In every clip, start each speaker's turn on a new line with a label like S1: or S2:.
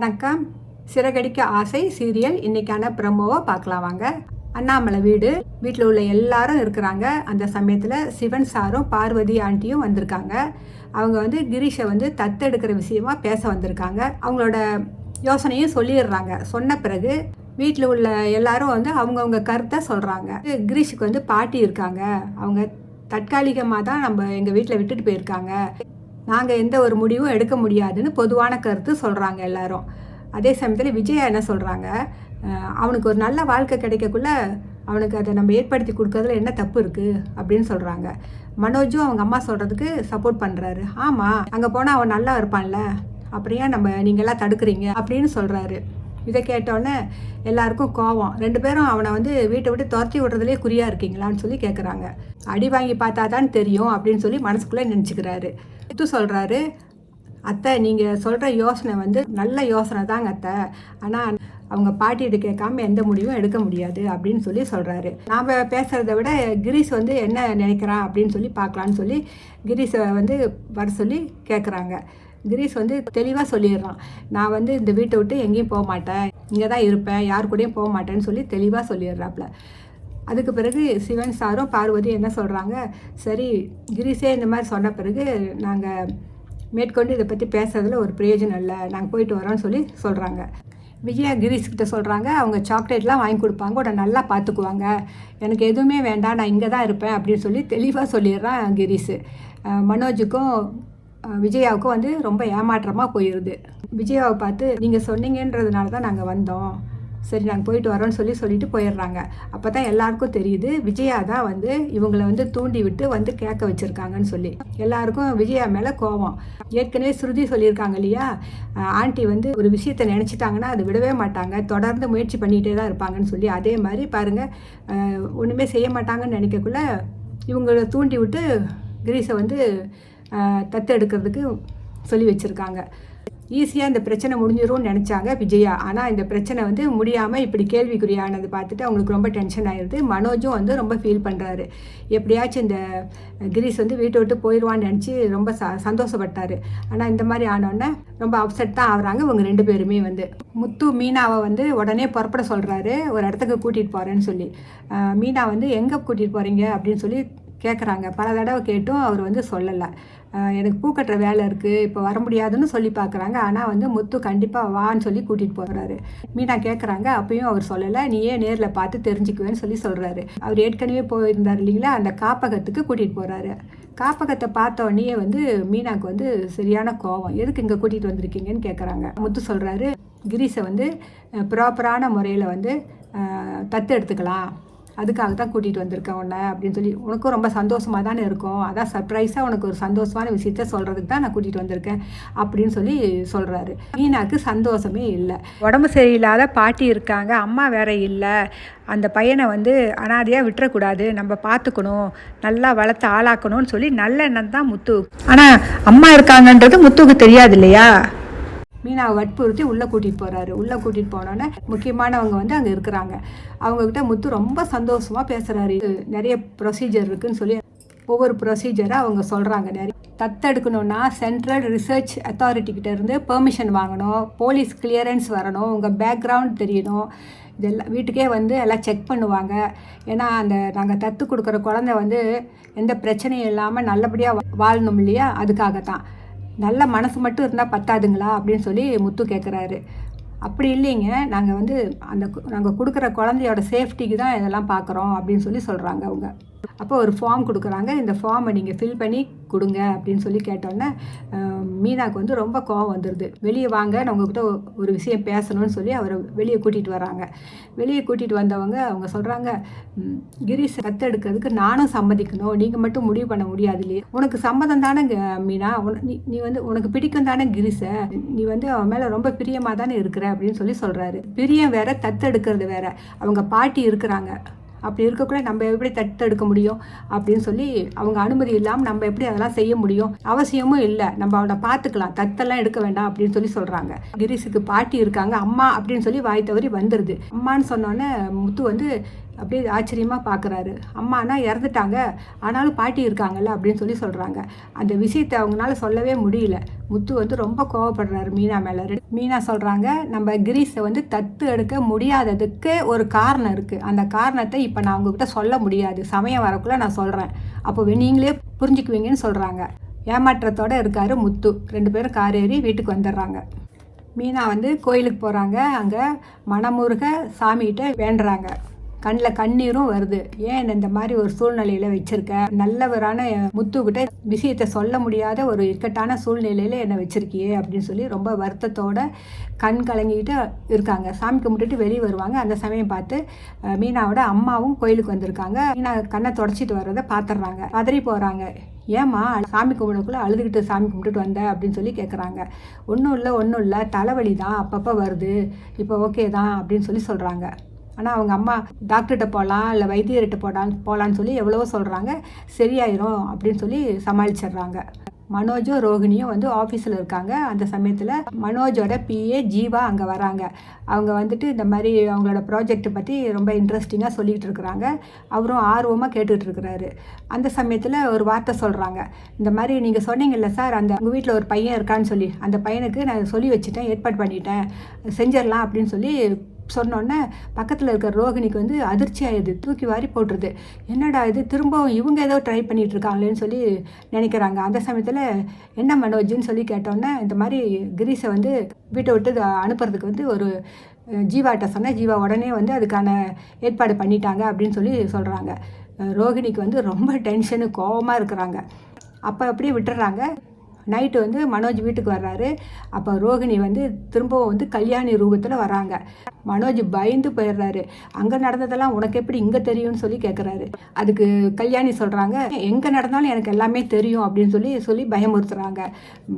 S1: வணக்கம். சிறகடிக்க ஆசை சீரியல் இன்னைக்கான ப்ரமோவை பார்க்கலாம் வாங்க. அண்ணாமலை வீடு வீட்டில் உள்ள எல்லாரும் இருக்கிறாங்க. அந்த சமயத்தில் சிவன் சாரும் பார்வதி ஆண்டியும் வந்திருக்காங்க. அவங்க வந்து கிரீஷை வந்து தத்தெடுக்கிற விஷயமா பேச வந்திருக்காங்க. அவங்களோட யோசனையும் சொல்லிடுறாங்க. சொன்ன பிறகு வீட்டில் உள்ள எல்லாரும் வந்து அவங்கவுங்க கருத்தை சொல்கிறாங்க கிரீஷுக்கு வந்து பாட்டி இருக்காங்க. அவங்க தற்காலிகமாக தான் நம்ம எங்கள் வீட்டில் விட்டுட்டு போயிருக்காங்க. நாங்கள் எந்த ஒரு முடிவும் எடுக்க முடியாதுன்னு பொதுவான கருத்து சொல்கிறாங்க எல்லாரும். அதே சமயத்தில் விஜயா என்ன சொல்கிறாங்க அவனுக்கு ஒரு நல்ல வாழ்க்கை கிடைக்கக்குள்ள அவனுக்கு அதை நம்ம ஏற்படுத்தி கொடுக்கறதுல என்ன தப்பு இருக்குது அப்படின்னு சொல்கிறாங்க மனோஜும் அவங்க அம்மா சொல்கிறதுக்கு சப்போர்ட் பண்ணுறாரு ஆமாம் அங்கே போனால் அவன் நல்லா இருப்பான்ல. அப்புறம் ஏன் நம்ம நீங்கள்லாம் தடுக்கிறீங்க? அப்படின்னு சொல்கிறாரு இதை கேட்டோன்னே எல்லாருக்கும் கோவம். ரெண்டு பேரும் அவனை வந்து வீட்டை விட்டு துரத்தி விடுறதுலே குறியாக இருக்கீங்களான்னு சொல்லி கேட்குறாங்க அடி வாங்கி பார்த்தா தான் தெரியும் அப்படின்னு சொல்லி மனசுக்குள்ளே நினச்சிக்கிறாரு. முத்து சொல்கிறாரு அத்தை நீங்கள் சொல்கிற யோசனை வந்து நல்ல யோசனை தாங்க அத்தை. ஆனால் அவங்க பாட்டிகிட்ட கேட்காம எந்த முடிவும் எடுக்க முடியாது அப்படின்னு சொல்லி சொல்கிறாரு நாம் பேசுகிறத விட கிரீஷ் வந்து என்ன நினைக்கிறான் அப்படின்னு சொல்லி பார்க்கலான்னு சொல்லி கிரீஷை வந்து வர சொல்லி கேட்குறாங்க கிரீஷ் வந்து தெளிவாக சொல்லிடுறான். நான் வந்து இந்த வீட்டை விட்டு எங்கேயும் போக மாட்டேன். இங்கே தான் இருப்பேன். யார் கூடயும் போக மாட்டேன்னு சொல்லி தெளிவாக சொல்லிடுறாப்புல. அதுக்கு பிறகு சிவன் சாரும் பார்வதி என்ன சொல்கிறாங்க சரி கிரீஷே இந்த மாதிரி சொன்ன பிறகு நாங்கள் மேற்கொண்டு இதை பற்றி பேசுறதுல ஒரு பிரயோஜனம் இல்லை. நாங்கள் போயிட்டு வரோம்னு சொல்லி சொல்கிறாங்க விஜயா கிரீஷ் கிட்ட சொல்கிறாங்க அவங்க சாக்லேட்லாம் வாங்கி கொடுப்பாங்க. உடனே நல்லா பார்த்துக்குவாங்க. எனக்கு எதுவுமே வேண்டாம். நான் இங்கே தான் இருப்பேன். அப்படின்னு சொல்லி தெளிவாக சொல்லிடுறான் கிரீஷ் மனோஜுக்கும் விஜயாவுக்கு விஜயாவுக்கும் வந்து ரொம்ப ஏமாற்றமாக போயிடுது விஜயாவை பார்த்து நீங்கள் சொன்னீங்கன்றதுனால தான் நாங்கள் வந்தோம். சரி நாங்கள் போயிட்டு வரோம்னு சொல்லி சொல்லிட்டு போயிடுறாங்க. அப்போ தான் எல்லாருக்கும் தெரியுது விஜயா தான் வந்து இவங்களை வந்து தூண்டி விட்டு வந்து கேட்க வச்சுருக்காங்கன்னு சொல்லி. எல்லாருக்கும் விஜயா மேலே கோவம். ஏற்கனவே ஸ்ருதி சொல்லியிருக்காங்க இல்லையா? ஆண்டி வந்து ஒரு விஷயத்தை நினச்சிட்டாங்கன்னா அது விடவே மாட்டாங்க. தொடர்ந்து முயற்சி பண்ணிகிட்டே தான் இருப்பாங்கன்னு சொல்லி. அதே மாதிரி பாருங்கள் ஒன்றுமே செய்ய மாட்டாங்கன்னு நினைக்கக்குள்ள இவங்களை தூண்டி விட்டு கிரீஸை வந்து தத்தெடுக்கிறதுக்கு சொல்லி வச்சுருக்காங்க. ஈஸியாக இந்த பிரச்சனை முடிஞ்சிரும்னு நினச்சாங்க விஜயா. ஆனால் இந்த பிரச்சனை வந்து முடியாமல் இப்படி கேள்விக்குறியானது பார்த்துட்டு அவங்களுக்கு ரொம்ப டென்ஷன் ஆயிடுது மனோஜும் வந்து ரொம்ப ஃபீல் பண்ணுறாரு எப்படியாச்சும் இந்த கிரீஸ் வந்து வீட்டை விட்டு போயிடுவான்னு நினச்சி ரொம்ப ச சந்தோஷப்பட்டார். ஆனால் இந்த மாதிரி ஆனோடனே ரொம்ப அப்செட் தான் ஆகுறாங்க இவங்க ரெண்டு பேருமே வந்து. முத்து மீனாவை வந்து உடனே புறப்பட சொல்கிறாரு ஒரு இடத்துக்கு கூட்டிகிட்டு போகிறேன்னு சொல்லி. மீனா வந்து எங்கே கூட்டிகிட்டு போகிறீங்க அப்படின்னு சொல்லி கேட்குறாங்க பல தடவை கேட்டும் அவர் வந்து சொல்லலை. எனக்கு பூ கட்டுற வேலை இருக்குது இப்போ வர முடியாதுன்னு சொல்லி பார்க்குறாங்க ஆனால் வந்து முத்து கண்டிப்பாக வான்னு சொல்லி கூட்டிகிட்டு போகிறாரு மீனா கேட்குறாங்க அப்பயும் அவர் சொல்லலை. நீயே நேரில் பார்த்து தெரிஞ்சுக்குவேன்னு சொல்லி சொல்கிறாரு அவர் ஏற்கனவே போயிருந்தார் இல்லைங்களா? அந்த காப்பகத்துக்கு கூட்டிகிட்டு போகிறாரு காப்பகத்தை பார்த்த உடனே வந்து மீனாக்கு வந்து சரியான கோவம். எதுக்கு இங்கே கூட்டிகிட்டு வந்திருக்கீங்கன்னு கேட்குறாங்க முத்து சொல்கிறாரு கிரீஸை வந்து ப்ராப்பரான முறையில் வந்து தத்து எடுத்துக்கலாம். அதுக்காக தான் கூட்டிகிட்டு வந்திருக்கேன் உன்னை அப்படின்னு சொல்லி உனக்கும் ரொம்ப சந்தோஷமாக தானே இருக்கும். அதான் சர்ப்ரைஸாக உனக்கு ஒரு சந்தோஷமான விஷயத்த சொல்கிறதுக்கு தான் நான் கூட்டிகிட்டு வந்திருக்கேன் அப்படின்னு சொல்லி சொல்கிறாரு மீனாக்கு சந்தோஷமே இல்லை. உடம்பு சரியில்லாத பாட்டி இருக்காங்க அம்மா வேற இல்லை. அந்த பையனை வந்து அனாதையாக விட்டுறக்கூடாது. நம்ம பார்த்துக்கணும் நல்லா வளர்த்து ஆளாக்கணும்னு சொல்லி நல்ல எண்ணம் தான் முத்து. ஆனால் அம்மா இருக்காங்கன்றது முத்துக்கு தெரியாது இல்லையா? மீனாவை வற்புறுத்தி உள்ளே கூட்டிகிட்டு போகிறாரு உள்ளே கூட்டிகிட்டு போனோன்னே முக்கியமானவங்க வந்து அங்கே இருக்கிறாங்க. அவங்கக்கிட்ட முத்து ரொம்ப சந்தோஷமாக பேசுகிறாரு நிறைய ப்ரொசீஜர் இருக்குதுன்னு சொல்லி ஒவ்வொரு ப்ரொசீஜராக அவங்க சொல்கிறாங்க நிறைய தத்தெடுக்கணும்னா சென்ட்ரல் ரிசர்ச் அத்தாரிட்டிக்கிட்ட இருந்து பெர்மிஷன் வாங்கணும். போலீஸ் கிளியரன்ஸ் வரணும். உங்கள் பேக்ரவுண்ட் தெரியணும். இதெல்லாம் வீட்டுக்கே வந்து எல்லாம் செக் பண்ணுவாங்க. ஏன்னா அந்த நாங்கள் தத்து கொடுக்குற குழந்தை வந்து எந்த பிரச்சனையும் இல்லாமல் நல்லபடியாக வாழணும் இல்லையா? அதுக்காக தான் நல்ல மனசு மட்டும் இருந்தால் பத்தாதுங்களா? அப்படின்னு சொல்லி முத்து கேட்குறாரு அப்படி இல்லைங்க. நாங்கள் வந்து அந்த நாங்கள் கொடுக்குற குழந்தையோட சேஃப்டிக்கு தான் இதெல்லாம் பார்க்குறோம் அப்படின்னு சொல்லி சொல்கிறாங்க அவங்க. அப்போ ஒரு ஃபார்ம் கொடுக்குறாங்க. இந்த ஃபார்மை நீங்கள் ஃபில் பண்ணி கொடுங்க அப்படின்னு சொல்லி கேட்டோன்னே மீனாவுக்கு மீனாக்கு வந்து ரொம்ப கோவம் வந்துடுது வெளியே வாங்க நான் உங்ககிட்ட ஒரு விஷயம் பேசணும்னு சொல்லி அவரை வெளியே கூட்டிகிட்டு வராங்க. வெளியே கூட்டிகிட்டு வந்தவங்க அவங்க சொல்கிறாங்க கிரீஷ் தத்தெடுக்கிறதுக்கு நானும் சம்மதிக்கணும். நீங்கள் மட்டும் முடிவு பண்ண முடியாது இல்லையே உனக்கு சம்மதம் தானே மீனா. உன- நீ நீ வந்து உனக்கு பிடிக்கும் தானே கிரீஷை நீ வந்து அவன் மேலே ரொம்ப பிரியமாக தானே இருக்கிற? அப்படின்னு சொல்லி சொல்கிறாரு பிரியம் வேற தத்தெடுக்கிறது வேற. அவங்க பாட்டி இருக்கிறாங்க. அப்படி இருக்கக்கூட நம்ம எப்படி தத்தெடுக்க முடியும் அப்படின்னு சொல்லி அவங்க அனுமதி இல்லாமல் நம்ம எப்படி அதெல்லாம் செய்ய முடியும்? அவசியமும் இல்லை. நம்ம அவனை பார்த்துக்கலாம். தத்தெல்லாம் எடுக்க வேண்டாம் அப்படின்னு சொல்லி சொல்கிறாங்க கிரீஸுக்கு பாட்டி இருக்காங்க. அம்மா அப்படின்னு சொல்லி வாய் தவறி வந்துடுது அம்மான்னு சொன்னோன்னே முத்து வந்து அப்படியே ஆச்சரியமாக பார்க்குறாரு அம்மானா இறந்துட்டாங்க. ஆனாலும் பாட்டி இருக்காங்கல்ல அப்படின்னு சொல்லி சொல்கிறாங்க அந்த விஷயத்தை அவங்களால சொல்லவே முடியல. முத்து வந்து ரொம்ப கோவப்படுறாரு மீனா மேலே. மீனா சொல்கிறாங்க நம்ம கிரீஸை வந்து தத்து எடுக்க முடியாததுக்கு ஒரு காரணம் இருக்குது அந்த காரணத்தை இப்போ நான் உங்ககிட்ட சொல்ல முடியாது. சமயம் வரக்குள்ளே நான் சொல்கிறேன் அப்போ நீங்களே புரிஞ்சுக்குவீங்கன்னு சொல்கிறாங்க ஏமாற்றத்தோடு இருக்காரு முத்து. ரெண்டு பேரும் கார் ஏறி வீட்டுக்கு வந்துடுறாங்க. மீனா வந்து கோயிலுக்கு போகிறாங்க அங்கே மனமுருக சாமிகிட்ட வேண்டுறாங்க. கண்ணில் கண்ணீரும் வருது. ஏன் இந்த மாதிரி ஒரு சூழ்நிலையில் வச்சுருக்க? நல்லவரான முத்துக்கிட்ட விஷயத்தை சொல்ல முடியாத ஒரு இக்கட்டான சூழ்நிலையில் என்னை வச்சுருக்கியே அப்படின்னு சொல்லி ரொம்ப வருத்தத்தோட கண் கலங்கிட்டு இருக்காங்க. சாமி கும்பிட்டுட்டு வெளியே வருவாங்க. அந்த சமயம் பார்த்து மீனாவோட அம்மாவும் கோயிலுக்கு வந்திருக்காங்க. மீனா கண்ணை தொடச்சிட்டு வர்றதை பார்த்துடுறாங்க பதறி போகிறாங்க ஏம்மா சாமி கும்பிடக்குள்ளே அழுதுகிட்டு சாமி கும்பிட்டுட்டு வந்த அப்படின்னு சொல்லி கேட்குறாங்க ஒன்றும் இல்லை ஒன்றும் இல்லை. தலைவலி தான் அப்பப்போ வருது. இப்போ ஓகே தான் அப்படின்னு சொல்லி சொல்கிறாங்க ஆனால் அவங்க அம்மா டாக்டர்கிட்ட போகலாம் இல்லை வைத்தியர்கிட்ட போடலாம் போகலான்னு சொல்லி எவ்வளவோ சொல்கிறாங்க சரியாயிரும் அப்படின்னு சொல்லி சமாளிச்சிடுறாங்க. மனோஜும் ரோகிணியும் வந்து ஆஃபீஸில் இருக்காங்க. அந்த சமயத்தில் மனோஜோட பிஏ ஜீவா அங்கே வராங்க. அவங்க வந்துட்டு இந்த மாதிரி அவங்களோட ப்ராஜெக்ட்டை பற்றி ரொம்ப இன்ட்ரெஸ்டிங்காக சொல்லிகிட்டு இருக்கிறாங்க. அவரும் ஆர்வமாக கேட்டுக்கிட்டு இருக்கிறாரு. அந்த சமயத்தில் ஒரு வார்த்தை சொல்கிறாங்க இந்த மாதிரி நீங்கள் சொன்னீங்கல்ல சார் அந்த உங்கள் வீட்டில் ஒரு பையன் இருக்கான்னு சொல்லி அந்த பையனுக்கு நான் சொல்லி வச்சுட்டேன் ஏற்பாடு பண்ணிட்டேன் செஞ்சிடலாம் அப்படின்னு சொல்லி சொன்னோன்னே பக்கத்தில் இருக்கிற ரோகிணிக்கு வந்து அதிர்ச்சி ஆயிடுது தூக்கி வாரி போட்டுருது. என்னடா இது? திரும்பவும் இவங்க ஏதோ ட்ரை பண்ணிட்டு இருக்காங்களேன்னு சொல்லி நினைக்கிறாங்க. அந்த சமயத்தில் என்ன மனோஜ்னு சொல்லி கேட்டோன்னே இந்த மாதிரி கிரீஸை வந்து வீட்டை விட்டு அனுப்புறதுக்கு வந்து ஒரு ஜீவாட்ட சொன்னால் ஜீவா உடனே வந்து அதுக்கான ஏற்பாடு பண்ணிட்டாங்க அப்படின்னு சொல்லி சொல்கிறாங்க ரோகிணிக்கு வந்து ரொம்ப டென்ஷனு கோவமாக இருக்கிறாங்க. அப்போ அப்படியே விட்டுறாங்க. நைட்டு வந்து மனோஜ் வீட்டுக்கு வர்றாரு. அப்போ ரோகிணி வந்து திரும்பவும் வந்து கல்யாணி ரூபத்தில் வராங்க. மனோஜ் பயந்து போயிடுறாரு. அங்கே நடந்ததெல்லாம் உனக்கு எப்படி இங்கே தெரியும்னு சொல்லி கேட்குறாரு அதுக்கு கல்யாணி சொல்கிறாங்க எங்கே நடந்தாலும் எனக்கு எல்லாமே தெரியும் அப்படின்னு சொல்லி சொல்லி பயமுறுத்துறாங்க.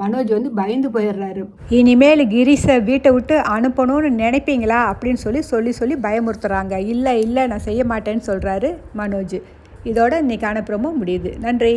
S1: மனோஜ் வந்து பயந்து போயிடுறாரு. இனிமேல் கிரீஷை வீட்டை விட்டு அனுப்பணும்னு நினைப்பீங்களா? அப்படின்னு சொல்லி சொல்லி சொல்லி பயமுறுத்துறாங்க. இல்லை இல்லை நான் செய்ய மாட்டேன்னு சொல்கிறாரு மனோஜ். இதோட இன்னைக்கான ப்ரோமோ முடியுது. நன்றி.